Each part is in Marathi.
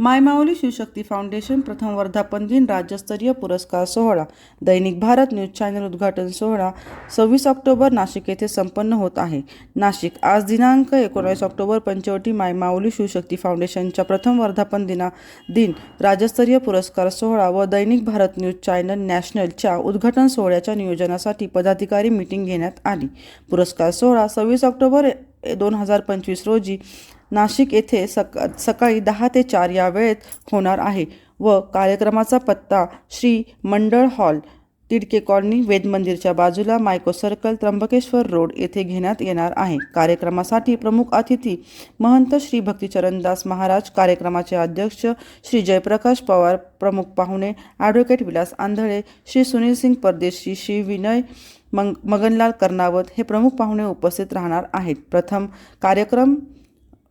मायमाऊली शिवशक्ती फाउंडेशन प्रथम वर्धापन दिन राज्यस्तरीय पुरस्कार सोहळा दैनिक भारत न्यूज चॅनल उद्घाटन सोहळा सव्वीस ऑक्टोबर नाशिक येथे संपन्न होत आहे. नाशिक आज दिनांक एकोणावीस ऑक्टोबर पंचवटी मायमाऊली शिवशक्ती फाउंडेशनच्या प्रथम वर्धापन दिना दिन राज्यस्तरीय पुरस्कार सोहळा व दैनिक भारत न्यूज चॅनल नॅशनलच्या उद्घाटन सोहळ्याच्या नियोजनासाठी पदाधिकारी मिटिंग घेण्यात आली. पुरस्कार सोहळा सव्वीस ऑक्टोबर दोन हजार पंचवीस रोजी नाशिक येथे सका सकाळी दहा ते चार या वेळेत होणार आहे. व कार्यक्रमाचा पत्ता श्री मंडळ हॉल तिडके कॉलनी वेद मंदिरच्या बाजूला मायको सर्कल त्र्यंबकेश्वर रोड येथे घेण्यात येणार आहे. कार्यक्रमासाठी प्रमुख अतिथी महंत श्री भक्तिचरणदास महाराज कार्यक्रमाचे अध्यक्ष श्री जयप्रकाश पवार प्रमुख पाहुणे ॲडव्होकेट विलास आंधळे श्री सुनील सिंग परदेशी श्री विनय मंग मगनलाल कर्णावत हे प्रमुख पाहुणे उपस्थित राहणार आहेत. प्रथम कार्यक्रम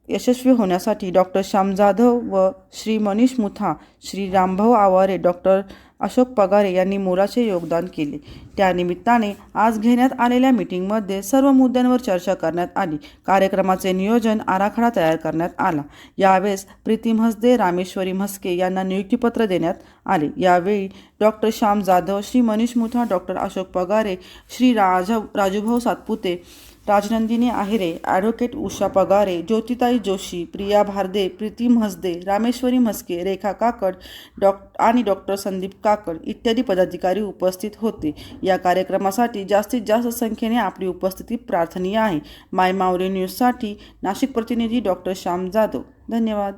यशस्वी होण्यासाठी डॉक्टर श्याम जाधव व श्री मनीष मुथा श्री रामभाऊ आवारे डॉक्टर अशोक पगारे यांनी मोलाचे योगदान केले. त्यानिमित्ताने आज घेण्यात आलेल्या मीटिंगमध्ये सर्व मुद्द्यांवर चर्चा करण्यात आली. कार्यक्रमाचे नियोजन आराखडा तयार करण्यात आला. यावेळेस प्रीती म्हसदे रामेश्वरी म्हस्के यांना नियुक्तीपत्र देण्यात आले. यावेळी doctor Shyam Jadhav Shri Manish Mutha doctor Ashok Pagare Shri Raja Rajubhau Satpute Rajnandini Ahere advocate Usha Pagare Jyotitai Joshi Priya Bharde Preeti Mhasde Rameshwari Mhaske Rekha Kakad doc आणि डॉक्टर संदीप काकड इत्यादी पदाधिकारी उपस्थित होते. या कार्यक्रमासाठी जास्तीत जास्त संख्येने आपली उपस्थिती प्रार्थनीय आहे. माय मावरे न्यूजसाठी नाशिक प्रतिनिधी डॉक्टर श्याम जाधव. धन्यवाद.